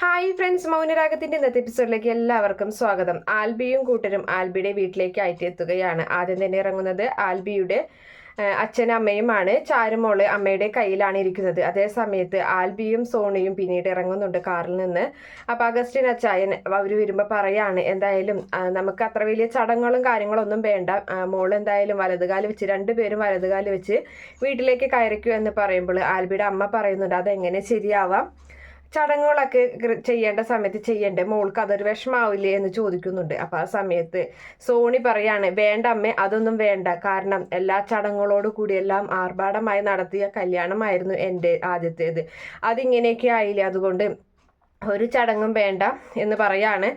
Hi friends മൗനരാഗത്തിന്റെ ഇന്നത്തെ എപ്പിസോഡിലേക്ക് എല്ലാവർക്കും സ്വാഗതം. ആൽബിയും കൂട്ടരും ആൽബിയുടെ വീട്ടിലേക്ക് ആയിട്ട് എത്തുകയാണ് ആദ്യം തന്നെ ഇറങ്ങുന്നത് ആൽബിയുടെ അച്ഛനും അമ്മയുമാണ് ചാരുമോൾ അമ്മയുടെ കയ്യിലാണ് ഇരിക്കുന്നത്. അതേ സമയത്ത് ആൽബിയും സോണിയും പിന്നീട് ഇറങ്ങുന്നുണ്ട് കാറിൽ നിന്ന്. അപ്പം അഗസ്റ്റിൻ അച്ചായൻ അവർ വരുമ്പോൾ പറയാണ് എന്തായാലും നമുക്ക് അത്ര വലിയ ചടങ്ങുകളും കാര്യങ്ങളൊന്നും വേണ്ട. മോൾ എന്തായാലും വലതുകാൽ വെച്ച് രണ്ടുപേരും വലതുകാൽ വെച്ച് വീട്ടിലേക്ക് കയറിക്കൂ എന്ന് പറയുമ്പോൾ ആൽബിയുടെ അമ്മ പറയുന്നുണ്ട് അതെങ്ങനെ ശരിയാവാം? ചടങ്ങുകളൊക്കെ ചെയ്യേണ്ട സമയത്ത് ചെയ്യണ്ടേ? മോൾക്ക് അതൊരു വിഷമാവില്ലേ എന്ന് ചോദിക്കുന്നുണ്ട്. അപ്പൊ ആ സമയത്ത് സോണി പറയാണ് വേണ്ട അമ്മേ അതൊന്നും വേണ്ട. കാരണം എല്ലാ ചടങ്ങുകളോട് കൂടി എല്ലാം ആർഭാടമായി നടത്തിയ കല്യാണമായിരുന്നു എന്റെ ആദ്യത്തേത്. അതിങ്ങനെയൊക്കെ ആയില്ലേ? അതുകൊണ്ട് ഒരു ചടങ്ങും വേണ്ട എന്ന് പറയാണ്.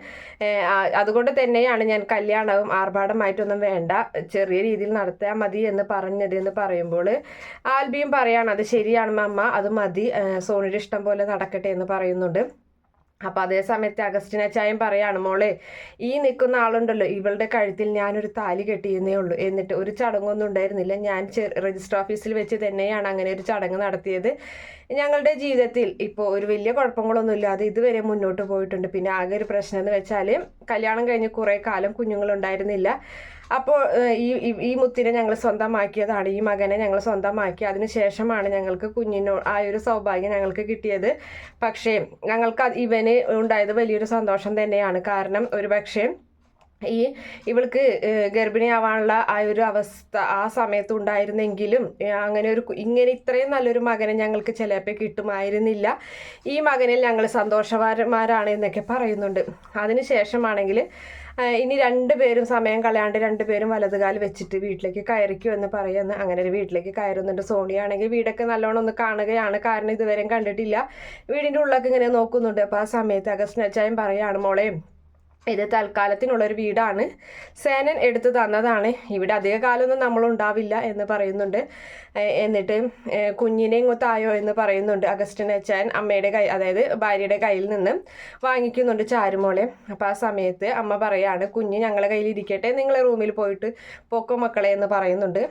അതുകൊണ്ട് തന്നെയാണ് ഞാൻ കല്യാണവും ആർഭാടമായിട്ടൊന്നും വേണ്ട ചെറിയ രീതിയിൽ നടത്തിയാൽ മതി എന്ന് പറഞ്ഞത് എന്ന് പറയുമ്പോൾ ആൽബിയും പറയാണ് അത് ശരിയാണ് മമ്മ അത് മതി സോണിയുടെ ഇഷ്ടം പോലെ നടക്കട്ടെ എന്ന് പറയുന്നുണ്ട്. അപ്പൊ അതേ സമയത്ത് അഗസ്റ്റിനച്ചായം പറയാണ് മോളെ ഈ നിൽക്കുന്ന ആളുണ്ടല്ലോ ഇവളുടെ കഴുത്തിൽ ഞാനൊരു താലി കെട്ടിയെന്നേ ഉള്ളൂ. എന്നിട്ട് ഒരു ചടങ്ങൊന്നും ഉണ്ടായിരുന്നില്ല. ഞാൻ രജിസ്റ്റർ ഓഫീസിൽ വെച്ച് തന്നെയാണ് അങ്ങനെ ഒരു ചടങ്ങ് നടത്തിയത്. ഞങ്ങളുടെ ജീവിതത്തിൽ ഇപ്പോൾ ഒരു വലിയ കുഴപ്പങ്ങളൊന്നും ഇല്ലാതെ ഇതുവരെ മുന്നോട്ട് പോയിട്ടുണ്ട്. പിന്നെ ആകെ ഒരു പ്രശ്നം എന്ന് വെച്ചാൽ കല്യാണം കഴിഞ്ഞ് കുറേ കാലം കുഞ്ഞുങ്ങളുണ്ടായിരുന്നില്ല. അപ്പോൾ ഈ ഈ- മുത്തിനെ ഞങ്ങൾ സ്വന്തമാക്കിയതാണ്. ഈ മകനെ ഞങ്ങൾ സ്വന്തമാക്കി. അതിന് ശേഷമാണ് ഞങ്ങൾക്ക് കുഞ്ഞിനോ ആ ഒരു സൗഭാഗ്യം ഞങ്ങൾക്ക് കിട്ടിയത്. പക്ഷേ ഞങ്ങൾക്ക് ഇവന് ഉണ്ടായത് വലിയൊരു സന്തോഷം തന്നെയാണ്. കാരണം ഒരു പക്ഷേ ഈ ഇവൾക്ക് ഗർഭിണിയാവാനുള്ള ആ ഒരു അവസ്ഥ ആ സമയത്ത് ഉണ്ടായിരുന്നെങ്കിലും അങ്ങനെ ഒരു ഇങ്ങനെ ഇത്രയും നല്ലൊരു മകനെ ഞങ്ങൾക്ക് ചിലപ്പോൾ കിട്ടുമായിരുന്നില്ല. ഈ മകനിൽ ഞങ്ങൾ സന്തോഷവാരന്മാരാണ് എന്നൊക്കെ പറയുന്നുണ്ട്. അതിന് ശേഷമാണെങ്കിൽ ആഹ് ഇനി രണ്ടുപേരും സമയം കളയാണ്ട് രണ്ടുപേരും വലതുകാൽ വെച്ചിട്ട് വീട്ടിലേക്ക് കയറിക്കൂ എന്ന് പറയുന്നു. അങ്ങനെ ഒരു വീട്ടിലേക്ക് കയറുന്നുണ്ട്. സോണിയാണെങ്കിൽ വീടൊക്കെ നല്ലോണം ഒന്ന് കാണുകയാണ്. കാരണം ഇതുവരെയും കണ്ടിട്ടില്ല. വീടിന്റെ ഉള്ളൊക്കെ ഇങ്ങനെ നോക്കുന്നുണ്ട്. അപ്പോൾ ആ സമയത്ത് അഗസ്റ്റിനച്ചായും പറയാണ് മോളെ ഇത് തൽക്കാലത്തിനുള്ളൊരു വീടാണ്. സേനൻ എടുത്തു തന്നതാണ്. ഇവിടെ അധിക കാലമൊന്നും നമ്മളുണ്ടാവില്ല എന്ന് പറയുന്നുണ്ട്. എന്നിട്ട് കുഞ്ഞിനെ ഇങ്ങോട്ടായോ എന്ന് പറയുന്നുണ്ട് അഗസ്റ്റിൻ അച്ഛൻ അമ്മയുടെ കൈ അതായത് ഭാര്യയുടെ കയ്യിൽ നിന്ന് വാങ്ങിക്കുന്നുണ്ട് ചാരുമോളെ. അപ്പോൾ ആ സമയത്ത് അമ്മ പറയാണ് കുഞ്ഞ് ഞങ്ങളുടെ കയ്യിൽ ഇരിക്കട്ടെ നിങ്ങൾ റൂമിൽ പോയിട്ട് പോക്കോ മക്കളെ എന്ന് പറയുന്നുണ്ട്.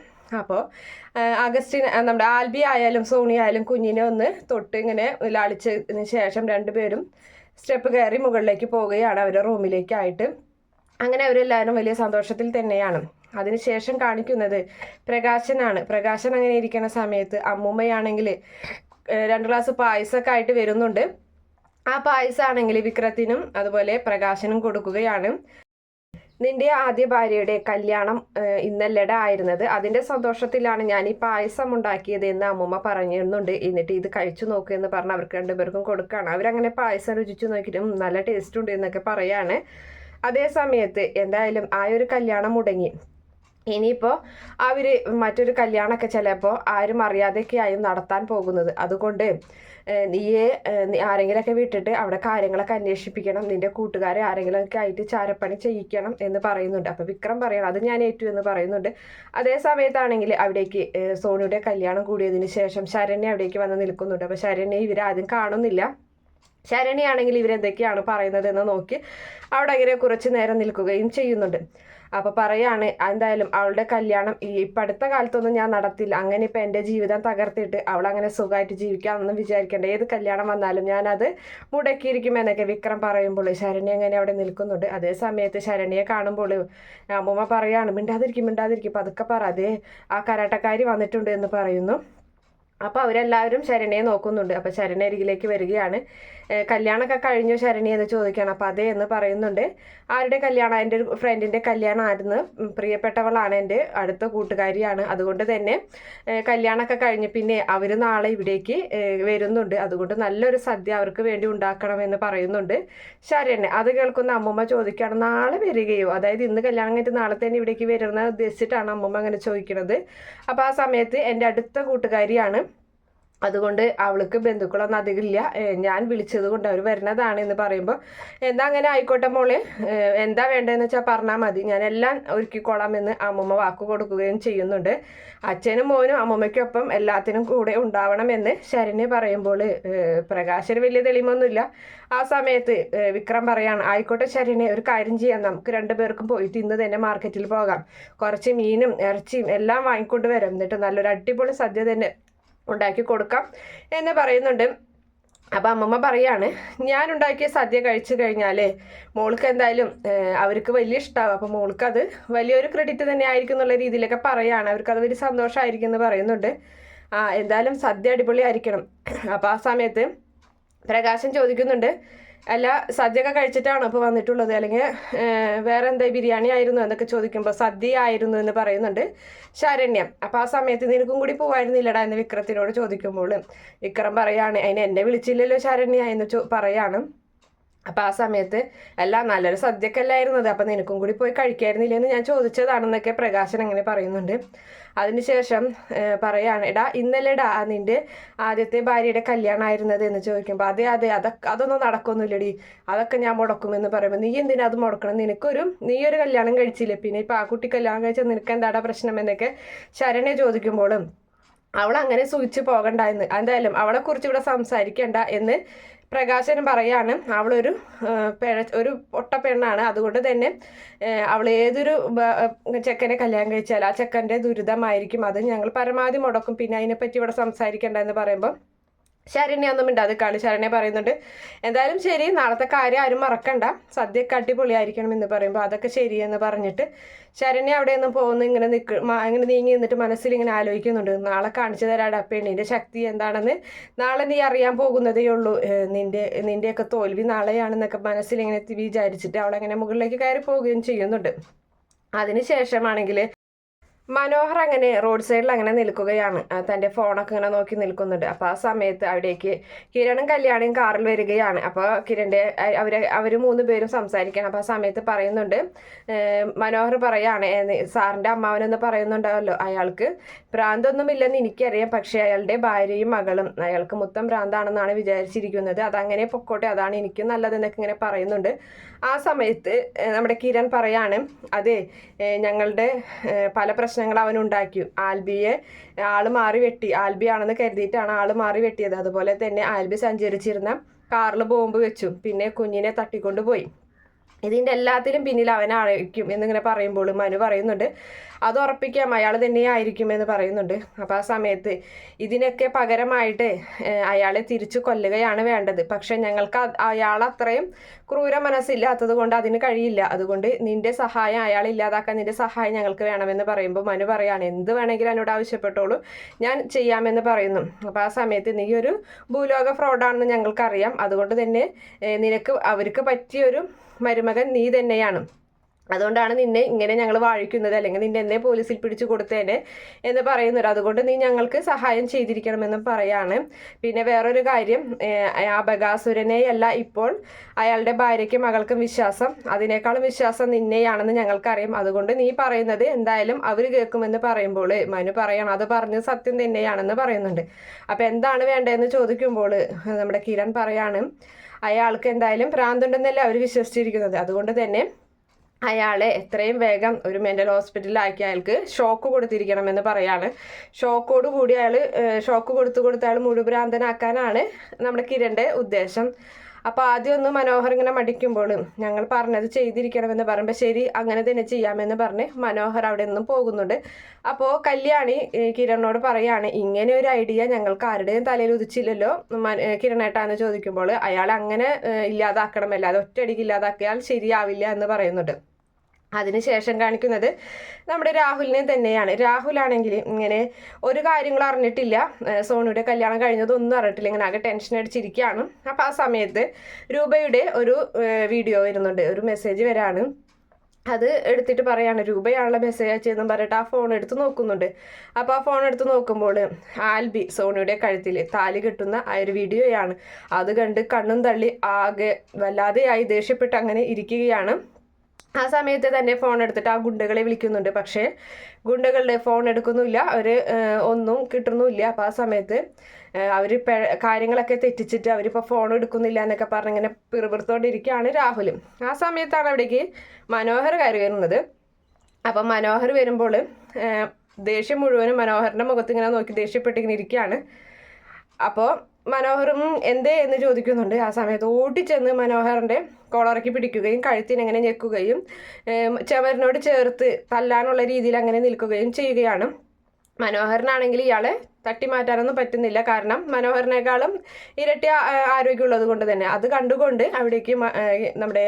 അപ്പോൾ അഗസ്റ്റിൻ നമ്മുടെ ആൽബി ആയാലും സോണി ആയാലും കുഞ്ഞിനെ ഒന്ന് തൊട്ട് ഇങ്ങനെ ലാളിച്ചതിന് ശേഷം രണ്ടുപേരും സ്റ്റെപ്പ് കയറി മുകളിലേക്ക് പോവുകയാണ് അവരുടെ റൂമിലേക്കായിട്ട്. അങ്ങനെ അവരെല്ലാവരും വലിയ സന്തോഷത്തിൽ തന്നെയാണ്. അതിനുശേഷം കാണിക്കുന്നത് പ്രകാശനാണ്. പ്രകാശൻ അങ്ങനെ ഇരിക്കുന്ന സമയത്ത് അമ്മൂമ്മയാണെങ്കിൽ രണ്ട് ഗ്ലാസ് പായസമൊക്കെ ആയിട്ട് വരുന്നുണ്ട്. ആ പായസമാണെങ്കിൽ വിക്രത്തിനും അതുപോലെ പ്രകാശനും കൊടുക്കുകയാണ്. നിന്റെ ആദ്യ ഭാര്യയുടെ കല്യാണം ഇന്നല്ലട ആയിരുന്നത്. അതിന്റെ സന്തോഷത്തിലാണ് ഞാൻ ഈ പായസം ഉണ്ടാക്കിയത് എന്ന് അമ്മൂമ്മ പറഞ്ഞിരുന്നുണ്ട്. എന്നിട്ട് ഇത് കഴിച്ചു നോക്കുക എന്ന് പറഞ്ഞ് അവർക്ക് രണ്ടുപേർക്കും കൊടുക്കുകയാണ് അവരങ്ങനെ പായസം രുചിച്ചു നോക്കിയിട്ടും നല്ല ടേസ്റ്റ് ഉണ്ട് എന്നൊക്കെ പറയാണ്. അതേ സമയത്ത് എന്തായാലും ആ ഒരു കല്യാണം മുടങ്ങി. ഇനിയിപ്പോൾ അവർ മറ്റൊരു കല്യാണമൊക്കെ ചിലപ്പോൾ ആരും അറിയാതെയൊക്കെയായും നടത്താൻ പോകുന്നത്. അതുകൊണ്ട് നീയെ ആരെങ്കിലൊക്കെ വിട്ടിട്ട് അവിടെ കാര്യങ്ങളൊക്കെ അന്വേഷിപ്പിക്കണം. നിന്റെ കൂട്ടുകാരെ ആരെങ്കിലുമൊക്കെ ആയിട്ട് ചാരപ്പണി ചെയ്യിക്കണം എന്ന് പറയുന്നുണ്ട്. അപ്പോൾ വിക്രം പറയണം അത് ഞാൻ ഏറ്റു എന്ന് പറയുന്നുണ്ട്. അതേ സമയത്താണെങ്കിൽ അവിടേക്ക് സോണിയുടെ കല്യാണം കൂടിയതിന് ശേഷം ശരണ്യ അവിടേക്ക് വന്ന് നിൽക്കുന്നുണ്ട്. അപ്പോൾ ശരണ്യ ഇവരാദ്യം കാണുന്നില്ല. ശരണിയാണെങ്കിൽ ഇവരെന്തൊക്കെയാണ് പറയുന്നത് എന്ന് നോക്കി അവിടെ അങ്ങനെ കുറച്ച് നേരം നിൽക്കുകയും ചെയ്യുന്നുണ്ട്. അപ്പോൾ പറയാണ് എന്തായാലും അവളുടെ കല്യാണം ഇപ്പം അടുത്ത കാലത്തൊന്നും ഞാൻ നടത്തില്ല. അങ്ങനെ ഇപ്പം എന്റെ ജീവിതം തകർത്തിട്ട് അവൾ അങ്ങനെ സുഖമായിട്ട് ജീവിക്കാമെന്നൊന്നും വിചാരിക്കേണ്ട. ഏത് കല്യാണം വന്നാലും ഞാനത് മുടക്കിയിരിക്കും എന്നൊക്കെ വിക്രം പറയുമ്പോൾ ശരണി അങ്ങനെ അവിടെ നിൽക്കുന്നുണ്ട്. അതേ സമയത്ത് ശരണ്യെ കാണുമ്പോൾ അമ്മൂമ്മ പറയാണ് മിണ്ടാതിരിക്കും മിണ്ടാതിരിക്കും പതുക്കെ പറ. അതേ ആ കരാട്ടക്കാരി വന്നിട്ടുണ്ട് എന്ന് പറയുന്നു. അപ്പോൾ അവരെല്ലാവരും ശരണ്യെ നോക്കുന്നുണ്ട്. അപ്പോൾ ശരണ അരികിലേക്ക് വരികയാണ്. കല്യാണമൊക്കെ കഴിഞ്ഞു ശരണി എന്ന് ചോദിക്കുകയാണ്. അപ്പോൾ അതേ എന്ന് പറയുന്നുണ്ട്. ആരുടെ കല്യാണം? എന്റെ ഒരു ഫ്രണ്ടിന്റെ കല്യാണമായിരുന്നു ആയിരുന്നു. പ്രിയപ്പെട്ടവളാണ് എന്റെ അടുത്ത കൂട്ടുകാരിയാണ്. അതുകൊണ്ട് തന്നെ കല്യാണമൊക്കെ കഴിഞ്ഞ് പിന്നെ അവർ നാളെ ഇവിടേക്ക് വരുന്നുണ്ട്. അതുകൊണ്ട് നല്ലൊരു സദ്യ അവർക്ക് വേണ്ടി ഉണ്ടാക്കണമെന്ന് പറയുന്നുണ്ട് ശരണ്യ. അത് കേൾക്കുന്ന അമ്മമ്മ ചോദിക്കുകയാണ് നാളെ വരികയോ? അതായത് ഇന്ന് കല്യാണം കഴിഞ്ഞിട്ട് നാളെ തന്നെ ഇവിടേക്ക് വരുന്ന ഉദ്ദേശിച്ചിട്ടാണ് അമ്മമ്മ അങ്ങനെ ചോദിക്കുന്നത് അപ്പോൾ ആ സമയത്ത് എന്റെ അടുത്ത കൂട്ടുകാരിയാണ്. അതുകൊണ്ട് അവൾക്ക് ബന്ധുക്കളൊന്നും അധികമില്ല ഇല്ല. ഞാൻ വിളിച്ചത് കൊണ്ട് അവർ വരുന്നതാണ് എന്ന് പറയുമ്പോൾ എന്താ അങ്ങനെ ആയിക്കോട്ടെ മോളെ? എന്താ വേണ്ടതെന്ന് വെച്ചാൽ പറഞ്ഞാൽ മതി. ഞാൻ എല്ലാം ഒരുക്കിക്കോളാം എന്ന് അമ്മമ്മ വാക്ക് കൊടുക്കുകയും ചെയ്യുന്നുണ്ട്. അച്ഛനും മോനും അമ്മമ്മയ്ക്കൊപ്പം എല്ലാത്തിനും കൂടെ ഉണ്ടാവണമെന്ന് ശരണ്യ പറയുമ്പോൾ പ്രകാശന് വലിയ തെളിമൊന്നുമില്ല ആ സമയത്ത് വിക്രം പറയാണ് ആയിക്കോട്ടെ ശരണ്യ ഒരു കാര്യം ചെയ്യാം. നമുക്ക് രണ്ടുപേർക്കും പോയിട്ട് ഇന്ന് തന്നെ മാർക്കറ്റിൽ പോകാം. കുറച്ച് മീനും ഇറച്ചിയും എല്ലാം വാങ്ങിക്കൊണ്ട് വരാം. എന്നിട്ട് നല്ലൊരു അടിപൊളി സദ്യ തന്നെ ഉണ്ടാക്കി കൊടുക്കാം എന്ന് പറയുന്നുണ്ട്. അപ്പം അമ്മമ്മ പറയാണ് ഞാൻ ഉണ്ടാക്കിയ സദ്യ കഴിച്ചു കഴിഞ്ഞാൽ മോൾക്ക് എന്തായാലും അവർക്ക് വലിയ ഇഷ്ടമാവും അപ്പം മോൾക്ക് അത് വലിയൊരു ക്രെഡിറ്റ് തന്നെ ആയിരിക്കും എന്നുള്ള രീതിയിലൊക്കെ പറയാണ്. അവർക്ക് അത് വലിയ സന്തോഷമായിരിക്കും എന്ന് പറയുന്നുണ്ട്. ആ എന്തായാലും സദ്യ അടിപൊളിയായിരിക്കണം. അപ്പോൾ ആ സമയത്ത് പ്രകാശൻ ചോദിക്കുന്നുണ്ട് അല്ല സദ്യയൊക്കെ കഴിച്ചിട്ടാണോ ഇപ്പോൾ വന്നിട്ടുള്ളത്? അല്ലെങ്കിൽ വേറെ എന്താ ബിരിയാണി ആയിരുന്നു എന്നൊക്കെ ചോദിക്കുമ്പോൾ സദ്യ ആയിരുന്നു എന്ന് പറയുന്നുണ്ട് ശരണ്യം. അപ്പം ആ സമയത്ത് നിനക്കും കൂടി പോവായിരുന്നില്ലടാ എന്ന് വിക്രത്തിനോട് ചോദിക്കുമ്പോൾ വിക്രം പറയാണ് അതിന് എന്നെ വിളിച്ചില്ലല്ലോ ശരണ്യ എന്ന് പറയാണ്. അപ്പം ആ സമയത്ത് അല്ല നല്ലൊരു സദ്യക്കല്ലായിരുന്നത് അപ്പം നിനക്കും കൂടി പോയി കഴിക്കായിരുന്നില്ല? എന്ന് ഞാൻ ചോദിച്ചതാണെന്നൊക്കെ പ്രകാശൻ അങ്ങനെ പറയുന്നുണ്ട്. അതിനുശേഷം പറയാണ് എടാ ഇന്നലെടാ നിന്റെ ആദ്യത്തെ ഭാര്യയുടെ കല്യാണമായിരുന്നത്? എന്ന് ചോദിക്കുമ്പോൾ അതെ അതെ അതൊക്കെ അതൊന്നും നടക്കൊന്നുമില്ലടി. അതൊക്കെ ഞാൻ മുടക്കുമെന്ന് പറയുമ്പോൾ നീ എന്തിനാ അത് മുടക്കണം? നിനക്കൊരു നീ ഒരു കല്യാണം കഴിച്ചില്ലേ? പിന്നെ ഇപ്പം ആ കുട്ടി കല്യാണം കഴിച്ചാൽ നിനക്ക് എന്താടാ പ്രശ്നം? എന്നൊക്കെ ശരണെ ചോദിക്കുമ്പോഴും അവൾ അങ്ങനെ സൂചിച്ച് പോകണ്ട എന്ന്. എന്തായാലും അവളെക്കുറിച്ച് ഇവിടെ സംസാരിക്കണ്ട എന്ന് പ്രകാശനും പറയാണ് അവളൊരു ആ, ഒരു പൊട്ട പെണ്ണാണ്. അതുകൊണ്ട് തന്നെ അവൾ ഏതൊരു ചെക്കനെ കല്യാണം കഴിച്ചാൽ ആ ചെക്കന്റെ ദുരിതമായിരിക്കും. അത് ഞങ്ങൾ പരമാവധി മുടക്കും. പിന്നെ അതിനെപ്പറ്റി ഇവിടെ സംസാരിക്കേണ്ട എന്ന് പറയുമ്പോൾ ശരണ്യ ഒന്നും മിണ്ടാതിക്കാണ്. ശരണ്യ പറയുന്നുണ്ട് എന്തായാലും ശരി നാളത്തെ കാര്യം ആരും മറക്കണ്ട. സദ്യയൊക്കെ അടിപൊളിയായിരിക്കണം എന്ന് പറയുമ്പോൾ അതൊക്കെ ശരിയെന്ന് പറഞ്ഞിട്ട് ശരണ്യ അവിടെ നിന്ന് പോകുന്നു. ഇങ്ങനെ നിൽക്ക് ഇങ്ങനെ നീങ്ങി നിന്നിട്ട് മനസ്സിൽ ഇങ്ങനെ ആലോചിക്കുന്നുണ്ട്. നാളെ കാണിച്ചു തരാടാ പെണ്ണിന്റെ ശക്തി എന്താണെന്ന് നാളെ നീ അറിയാൻ പോകുന്നതേ ഉള്ളൂ. നിന്റെ നിന്റെ നിന്റെയൊക്കെ തോൽവി നാളെയാണെന്നൊക്കെ മനസ്സിൽ ഇങ്ങനെ വിചാരിച്ചിട്ട് അവളങ്ങനെ മുകളിലേക്ക് കയറി പോവുകയും ചെയ്യുന്നുണ്ട്. അതിനുശേഷമാണെങ്കിൽ മനോഹർ അങ്ങനെ റോഡ് സൈഡിൽ അങ്ങനെ നിൽക്കുകയാണ്. തന്റെ ഫോണൊക്കെ ഇങ്ങനെ നോക്കി നിൽക്കുന്നുണ്ട്. അപ്പോൾ ആ സമയത്ത് അവിടേക്ക് കിരണും കല്യാണിയും കാറിൽ വരികയാണ്. അപ്പോൾ കിരണിന്റെ അവർ അവർ മൂന്ന് പേരും സംസാരിക്കണം അപ്പോൾ ആ സമയത്ത് പറയുന്നുണ്ട് മനോഹർ പറയാണ് സാറിന്റെ അമ്മാവനെന്ന് പറയുന്നുണ്ടാവല്ലോ അയാൾക്ക്. ഭ്രാന്തൊന്നുമില്ലെന്ന് എനിക്കറിയാം. പക്ഷേ അയാളുടെ ഭാര്യയും മകളും അയാൾക്ക് മൊത്തം ഭ്രാന്താണെന്നാണ് വിചാരിച്ചിരിക്കുന്നത്. അതങ്ങനെ പൊക്കോട്ടെ അതാണ് എനിക്കും നല്ലതെന്നൊക്കെ ഇങ്ങനെ പറയുന്നുണ്ട്. ആ സമയത്ത് നമ്മുടെ കിരൺ പറയാണ് അതെ ഞങ്ങളുടെ പല പ്രശ്നങ്ങൾ അവൻ ഉണ്ടാക്കി. ആൽബിയെ ആൾ മാറി വെട്ടി. ആൽബി ആണെന്ന് കരുതിയിട്ടാണ് ആൾ മാറി വെട്ടിയത്. അതുപോലെ തന്നെ ആൽബി സഞ്ചരിച്ചിരുന്ന കാറിൽ ബോംബ് വെച്ചു. പിന്നെ കുഞ്ഞിനെ തട്ടിക്കൊണ്ടുപോയി. ഇതിന്റെ എല്ലാത്തിലും പിന്നിൽ അവനായിരിക്കും എന്നിങ്ങനെ പറയുമ്പോൾ മനു പറയുന്നുണ്ട്. അത് ഉറപ്പിക്കാം അയാൾ തന്നെയായിരിക്കും എന്ന് പറയുന്നുണ്ട്. അപ്പോൾ ആ സമയത്ത് ഇതിനൊക്കെ പകരമായിട്ട് അയാളെ തിരിച്ചു കൊല്ലുകയാണ് വേണ്ടത്. പക്ഷെ ഞങ്ങൾക്ക് അയാൾ അത്രയും ക്രൂര മനസ്സില്ലാത്തത് കൊണ്ട് അതിന് കഴിയില്ല. അതുകൊണ്ട് നിന്റെ സഹായം അയാൾ ഇല്ലാതാക്കാൻ നിന്റെ സഹായം ഞങ്ങൾക്ക് വേണമെന്ന് പറയുമ്പോൾ മനു പറയാണ് എന്ത് വേണമെങ്കിലും എന്നോട് ആവശ്യപ്പെട്ടോളൂ. ഞാൻ ചെയ്യാമെന്ന് പറയുന്നു. അപ്പോൾ ആ സമയത്ത് നീ ഒരു ഭൂലോക ഫ്രോഡാണെന്ന് ഞങ്ങൾക്കറിയാം. അതുകൊണ്ട് തന്നെ നിനക്ക് അവർക്ക് പറ്റിയൊരു മരുമകൻ നീ തന്നെയാണ്. അതുകൊണ്ടാണ് നിന്നെ ഇങ്ങനെ ഞങ്ങൾ വാഴിക്കുന്നത്. അല്ലെങ്കിൽ നിന്നെ എന്നെ പോലീസിൽ പിടിച്ചു കൊടുത്തേനെ എന്ന് പറയുന്നുണ്ട് അതുകൊണ്ട് നീ ഞങ്ങൾക്ക് സഹായം ചെയ്തിരിക്കണമെന്നും പറയാണ്. പിന്നെ വേറൊരു കാര്യം ആ ബഗാസുരനെയല്ല ഇപ്പോൾ അയാളുടെ ഭാര്യയ്ക്കും മകൾക്കും വിശ്വാസം. അതിനേക്കാളും വിശ്വാസം നിന്നെയാണെന്ന് ഞങ്ങൾക്കറിയാം. അതുകൊണ്ട് നീ പറയുന്നത് എന്തായാലും അവർ കേൾക്കുമെന്ന് പറയുമ്പോൾ മനു പറയണം അത് പറഞ്ഞ് സത്യം തന്നെയാണെന്ന് പറയുന്നുണ്ട്. അപ്പം എന്താണ് വേണ്ടതെന്ന് ചോദിക്കുമ്പോൾ നമ്മുടെ കിരൺ പറയാണ് അയാൾക്ക് എന്തായാലും ഭ്രാന്തുണ്ടെന്നല്ല അവർ വിശ്വസിച്ചിരിക്കുന്നത്. അതുകൊണ്ട് തന്നെ അയാളെ എത്രയും വേഗം ഒരു മെന്റൽ ഹോസ്പിറ്റലിലാക്കി അയാൾക്ക് ഷോക്ക് കൊടുത്തിരിക്കണമെന്ന് പറയാണ്. ഷോക്കോട് കൂടി അയാൾ ഷോക്ക് കൊടുത്തു കൊടുത്ത് അയാൾ മുഴുഭ്രാന്തനാക്കാനാണ് നമ്മുടെ കിരണിന്റെ ഉദ്ദേശം. അപ്പോൾ ആദ്യം ഒന്ന് മനോഹർ ഇങ്ങനെ മടിക്കുമ്പോൾ ഞങ്ങൾ പറഞ്ഞത് ചെയ്തിരിക്കണമെന്ന് പറയുമ്പോൾ ശരി അങ്ങനെ തന്നെ ചെയ്യാമെന്ന് പറഞ്ഞ് മനോഹർ അവിടെ നിന്നും പോകുന്നുണ്ട്. അപ്പോൾ കല്യാണി കിരണിനോട് പറയാണ് ഇങ്ങനെ ഒരു ഐഡിയ ഞങ്ങൾക്ക് ആരുടെയും തലയിൽ ഉദിച്ചില്ലല്ലോ. കിരണേട്ടാന്ന് ചോദിക്കുമ്പോൾ അയാൾ അങ്ങനെ ഏ, ഇല്ലാതാക്കണമല്ല അത് ഒറ്റയടിക്ക് ഇല്ലാതാക്കിയാൽ ശരിയാവില്ല എന്ന് പറയുന്നുണ്ട്. അതിനുശേഷം കാണിക്കുന്നത് നമ്മുടെ രാഹുലിനെ തന്നെയാണ്. രാഹുലാണെങ്കിൽ ഇങ്ങനെ ഒരു കാര്യങ്ങളും അറിഞ്ഞിട്ടില്ല. സോണിയുടെ കല്യാണം കഴിഞ്ഞതൊന്നും അറിഞ്ഞിട്ടില്ല. ഇങ്ങനെ ആകെ ടെൻഷൻ അടിച്ചിരിക്കുകയാണ്. അപ്പോൾ ആ സമയത്ത് രൂപയുടെ ഒരു വീഡിയോ വരുന്നുണ്ട്. ഒരു മെസ്സേജ് വരാണ്. അത് എടുത്തിട്ട് പറയാണ് രൂപയാണല്ലോ മെസ്സേജ് അയച്ചതെന്നും പറഞ്ഞിട്ട് ആ ഫോൺ എടുത്ത് നോക്കുന്നുണ്ട്. അപ്പോൾ ആ ഫോൺ എടുത്ത് നോക്കുമ്പോൾ ആൽബി സോണിയുടെ കഴുത്തിൽ താലി കെട്ടുന്ന ആ ഒരു വീഡിയോയാണ് അത് കണ്ട് കണ്ണും തള്ളി ആകെ വല്ലാതെയായി ദേഷ്യപ്പെട്ട് അങ്ങനെ ഇരിക്കുകയാണ്. ആ സമയത്ത് തന്നെ ഫോൺ എടുത്തിട്ട് ആ ഗുണ്ടകളെ വിളിക്കുന്നുണ്ട്. പക്ഷേ ഗുണ്ടകളുടെ ഫോൺ എടുക്കുന്നില്ല അവർ ഒന്നും കിട്ടുന്നുമില്ല. അപ്പോൾ ആ സമയത്ത് അവർ കാര്യങ്ങളൊക്കെ തെറ്റിച്ചിട്ട് അവരിപ്പോൾ ഫോൺ എടുക്കുന്നില്ല എന്നൊക്കെ പറഞ്ഞ് ഇങ്ങനെ പിറുപിറുത്തോണ്ടിരിക്കുകയാണ് രാഹുലും. ആ സമയത്താണ് അവിടേക്ക് മനോഹർ കയറി വരുന്നത്. അപ്പം മനോഹർ വരുമ്പോൾ ദേഷ്യം മുഴുവനും മനോഹറിന്റെ മുഖത്ത് ഇങ്ങനെ നോക്കി ദേഷ്യപ്പെട്ടിങ്ങനെ ഇരിക്കുകയാണ്. അപ്പോൾ മനോഹറും എന്തേ എന്ന് ചോദിക്കുന്നുണ്ട്. ആ സമയത്ത് ഓടിച്ചെന്ന് മനോഹറിന്റെ കോളറക്കി പിടിക്കുകയും കഴുത്തിനെങ്ങനെ ഞെക്കുകയും ചവറിനോട് ചേർത്ത് തല്ലാനുള്ള രീതിയിൽ അങ്ങനെ നിൽക്കുകയും ചെയ്യുകയാണ്. മനോഹരനാണെങ്കിൽ ഇയാളെ തട്ടിമാറ്റാനൊന്നും പറ്റുന്നില്ല. കാരണം മനോഹരനേക്കാളും ഇരട്ടി ആരോഗ്യമുള്ളത് കൊണ്ട് തന്നെ. അത് കണ്ടുകൊണ്ട് അവിടേക്ക് നമ്മുടെ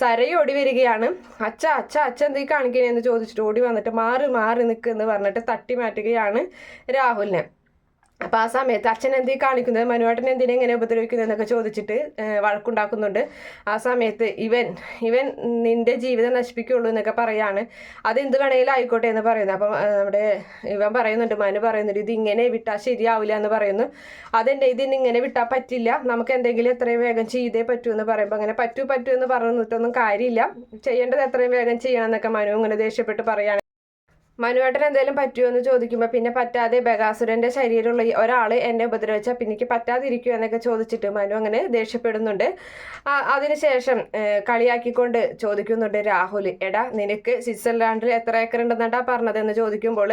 സരയും ഓടി വരികയാണ്. അച്ഛ അച്ഛ അച്ഛ എന്തീ കാണിക്കണേന്ന് ചോദിച്ചിട്ട് ഓടി വന്നിട്ട് മാറി മാറി നിൽക്കുന്നു പറഞ്ഞിട്ട് തട്ടി മാറ്റുകയാണ് രാഹുലിനെ. അപ്പോൾ ആ സമയത്ത് അച്ഛൻ എന്തീ കാണിക്കുന്നത്? മനുവേട്ടൻ എന്തിനെ എങ്ങനെ ഉപദ്രവിക്കുന്നത് എന്നൊക്കെ ചോദിച്ചിട്ട് വഴക്കുണ്ടാക്കുന്നുണ്ട്. ആ സമയത്ത് ഇവൻ ഇവൻ നിന്റെ ജീവിതം നശിപ്പിക്കുള്ളൂ എന്നൊക്കെ പറയാണ്. അത് എന്ത് വേണേലും ആയിക്കോട്ടെ എന്ന് പറയുന്നു. അപ്പം നമ്മുടെ ഇവൻ പറയുന്നുണ്ട് മനു പറയുന്നുണ്ട് ഇത് ഇങ്ങനെ വിട്ടാൽ ശരിയാവില്ല എന്ന് പറയുന്നു. അതെന്നെ ഇതിന് ഇങ്ങനെ വിട്ടാൽ പറ്റില്ല. നമുക്ക് എന്തെങ്കിലും എത്രയും വേഗം ചെയ്തേ പറ്റൂ എന്ന് പറയുമ്പോൾ അങ്ങനെ പറ്റൂ പറ്റൂ എന്ന് പറഞ്ഞിട്ടൊന്നും കാര്യമില്ല. ചെയ്യേണ്ടത് എത്രയും വേഗം ചെയ്യണം എന്നൊക്കെ മനു ഇങ്ങനെ ദേഷ്യപ്പെട്ട് പറയാണ്. മനുവേട്ടൻ എന്തെങ്കിലും പറ്റുമോ എന്ന് ചോദിക്കുമ്പോൾ പിന്നെ പറ്റാതെ ബഗാസുരന്റെ ശരീരമുള്ള ഒരാൾ എന്നെ ഉപദ്രവിച്ചാൽ പിന്നെ എനിക്ക് പറ്റാതിരിക്കുമോ എന്നൊക്കെ ചോദിച്ചിട്ട് മനു അങ്ങനെ ദേഷ്യപ്പെടുന്നുണ്ട്. അതിനുശേഷം കളിയാക്കിക്കൊണ്ട് ചോദിക്കുന്നുണ്ട് രാഹുൽ എടാ നിനക്ക് സ്വിറ്റ്സർലാൻഡിൽ എത്ര ഏക്കർ ഉണ്ടെന്നാണ്ടാ പറഞ്ഞതെന്ന് ചോദിക്കുമ്പോൾ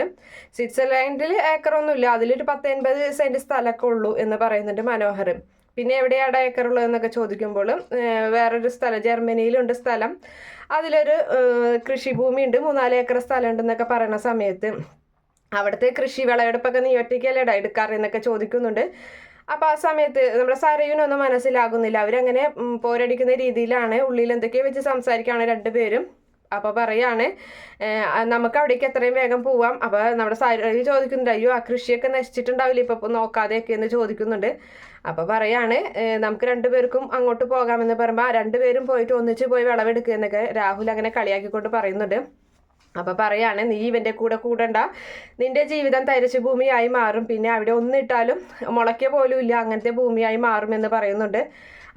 സ്വിറ്റ്സർലാൻഡിൽ ഏക്കറൊന്നുമില്ല അതിലൊരു പത്തൊൻപത് സെന്റ് സ്ഥലമൊക്കെ ഉള്ളൂ എന്ന് പറയുന്നുണ്ട് മനോഹർ പിന്നെ എവിടെയാണ് ഏക്കർ ഉള്ളത് എന്നൊക്കെ ചോദിക്കുമ്പോൾ വേറൊരു സ്ഥലം ജർമ്മനിയിലുണ്ട് സ്ഥലം. അതിലൊരു കൃഷിഭൂമി ഉണ്ട് മൂന്നാൽ ഏക്കർ സ്ഥലം ഉണ്ടെന്നൊക്കെ പറയുന്ന സമയത്ത് അവിടുത്തെ കൃഷി വിളവെടുപ്പൊക്കെ നീ എടുക്കാറ് എന്നൊക്കെ ചോദിക്കുന്നുണ്ട്. അപ്പോൾ ആ സമയത്ത് നമ്മുടെ സരയുനൊന്നും മനസ്സിലാകുന്നില്ല. അവരങ്ങനെ പോരടിക്കുന്ന രീതിയിലാണ് ഉള്ളിൽ എന്തൊക്കെയോ വെച്ച് സംസാരിക്കുകയാണ് രണ്ടുപേരും. അപ്പോൾ പറയാണ് നമുക്ക് അവിടേക്ക് എത്രയും വേഗം പോവാം. അപ്പോൾ നമ്മുടെ സാരി ചോദിക്കുന്നുണ്ട് അയ്യോ ആ കൃഷിയൊക്കെ നശിച്ചിട്ടുണ്ടാവില്ല? ഇപ്പോൾ നോക്കാതെയൊക്കെ എന്ന് ചോദിക്കുന്നുണ്ട്. അപ്പോൾ പറയാണ് നമുക്ക് രണ്ടുപേർക്കും അങ്ങോട്ട് പോകാമെന്ന് പറയുമ്പോൾ രണ്ടുപേരും പോയിട്ട് ഒന്നിച്ച് പോയി വിളവെടുക്കുക എന്നൊക്കെ രാഹുൽ അങ്ങനെ കളിയാക്കിക്കൊണ്ട് പറയുന്നുണ്ട്. അപ്പോൾ പറയാണ് നീ ഇവന്റെ കൂടെ കൂടണ്ട. നിന്റെ ജീവിതം തരിശു ഭൂമിയായി മാറും. പിന്നെ അവിടെ ഒന്നിട്ടാലും മുളയ്ക്ക പോലും ഇല്ല. അങ്ങനത്തെ ഭൂമിയായി മാറുമെന്ന് പറയുന്നുണ്ട്.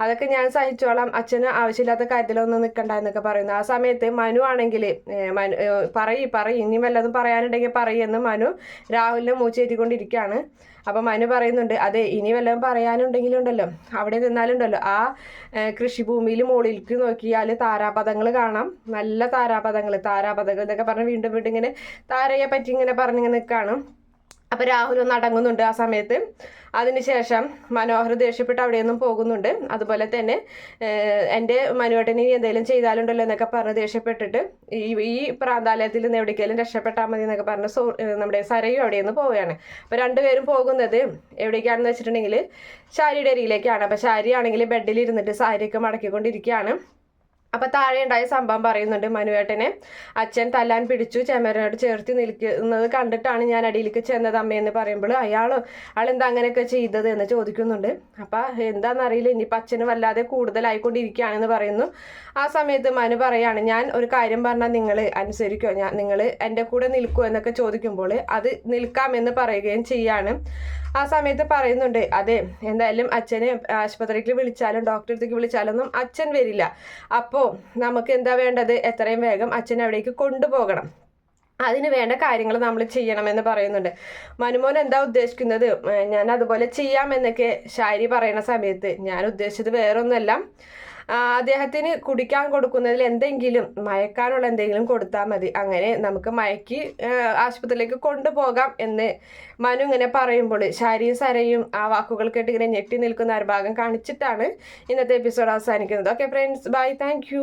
അതൊക്കെ ഞാൻ സഹിച്ചോളാം. അച്ഛന് ആവശ്യമില്ലാത്ത കാര്യത്തിലൊന്നും നിൽക്കണ്ട എന്നൊക്കെ പറയുന്നു. ആ സമയത്ത് മനു ആണെങ്കിൽ മനു പറയി പറയി. ഇനി വല്ലതും പറയാനുണ്ടെങ്കിൽ പറയെന്ന് മനു രാഹുലിനെ മൂച്ചേറ്റിക്കൊണ്ടിരിക്കുകയാണ്. അപ്പം മനു പറയുന്നുണ്ട് അതെ ഇനി വല്ലതും പറയാനുണ്ടെങ്കിലുണ്ടല്ലോ. അവിടെ നിന്നാലുണ്ടല്ലോ. ആ കൃഷിഭൂമിയിൽ മുകളിലേക്ക് നോക്കിയാൽ താരാപഥങ്ങൾ കാണാം. നല്ല താരാപഥങ്ങൾ താരാപഥങ്ങൾ എന്നൊക്കെ പറഞ്ഞ് വീണ്ടും വീണ്ടും ഇങ്ങനെ താരയെ പറ്റി ഇങ്ങനെ പറഞ്ഞിങ്ങനെ നിൽക്കുകയാണ് അപ്പോൾ രാഹുൽ ഒന്ന് അടങ്ങുന്നുണ്ട് ആ സമയത്ത്. അതിനുശേഷം മനോഹർ ദേഷ്യപ്പെട്ട് അവിടെ നിന്നും പോകുന്നുണ്ട്. അതുപോലെ തന്നെ എന്റെ മനുവേട്ടനെ ഇനി എന്തെങ്കിലും ചെയ്താലുണ്ടല്ലോ എന്നൊക്കെ പറഞ്ഞ് ദേഷ്യപ്പെട്ടിട്ട് ഈ ഈ പ്രാന്താലയത്തിൽ നിന്ന് എവിടേക്കെങ്കിലും രക്ഷപ്പെട്ടാൽ മതി എന്നൊക്കെ പറഞ്ഞ് സോ നമ്മുടെ സരയും അവിടെ നിന്ന് പോവുകയാണ്. അപ്പോൾ രണ്ടുപേരും പോകുന്നത് എവിടേക്കാണെന്ന് വെച്ചിട്ടുണ്ടെങ്കിൽ ശാരിയുടെ അരിയിലേക്കാണ്. അപ്പോൾ ശാരി ആണെങ്കിൽ ബെഡിൽ ഇരുന്നിട്ട് സാരിയൊക്കെ മടക്കിക്കൊണ്ടിരിക്കുകയാണ്. അപ്പൊ താഴെ ഉണ്ടായ സംഭവം പറയുന്നുണ്ട് മനുവേട്ടനെ. അച്ഛൻ തല്ലാൻ പിടിച്ചു ചെമ്മരനോട് ചേർത്തി നിൽക്കുന്നത് കണ്ടിട്ടാണ് ഞാൻ അടിയിലേക്ക് ചെന്നത് അമ്മയെന്ന് പറയുമ്പോൾ അയാൾ ആളെന്താ അങ്ങനെയൊക്കെ ചെയ്തത്? എന്ന് ചോദിക്കുന്നുണ്ട്. അപ്പൊ എന്താണെന്നറിയില്ല ഇനിയിപ്പോൾ അച്ഛന് വല്ലാതെ കൂടുതലായിക്കൊണ്ടിരിക്കുകയാണെന്ന് പറയുന്നു. ആ സമയത്ത് മനു പറയാണ് ഞാൻ ഒരു കാര്യം പറഞ്ഞാൽ നിങ്ങൾ അനുസരിക്കോ? ഞാൻ നിങ്ങൾ എന്റെ കൂടെ നിൽക്കുമോ എന്നൊക്കെ ചോദിക്കുമ്പോൾ അത് നിൽക്കാമെന്ന് പറയുകയും ചെയ്യാണ്. ആ സമയത്ത് പറയുന്നുണ്ട് അതെ എന്തായാലും അച്ഛനെ ആശുപത്രിക്ക് വിളിച്ചാലും ഡോക്ടറെ അടുത്തേക്ക് വിളിച്ചാലൊന്നും അച്ഛൻ വരില്ല. അപ്പോൾ നമുക്ക് എന്താ വേണ്ടത്? എത്രയും വേഗം അച്ഛൻ അവിടേക്ക് കൊണ്ടുപോകണം. അതിന് വേണ്ട കാര്യങ്ങൾ നമ്മൾ ചെയ്യണമെന്ന് പറയുന്നുണ്ട്. മനുമോൻ എന്താ ഉദ്ദേശിക്കുന്നത്? ഞാൻ അതുപോലെ ചെയ്യാമെന്നൊക്കെ ഷാരി പറയുന്ന സമയത്ത് ഞാൻ ഉദ്ദേശിച്ചത് വേറൊന്നുമല്ല അദ്ദേഹത്തിന് കുടിക്കാൻ കൊടുക്കുന്നതിൽ എന്തെങ്കിലും മയക്കാനുള്ള എന്തെങ്കിലും കൊടുത്താൽ മതി. അങ്ങനെ നമുക്ക് മയക്കി ആശുപത്രിയിലേക്ക് കൊണ്ടുപോകാം എന്ന് മനു ഇങ്ങനെ പറയുമ്പോൾ ശാരിയും സരയും ആ വാക്കുകൾ കേട്ട് ഇങ്ങനെ ഞെട്ടി നിൽക്കുന്ന ഒരു ഭാഗം കാണിച്ചിട്ടാണ് ഇന്നത്തെ എപ്പിസോഡ് അവസാനിക്കുന്നത്. Okay friends bye thank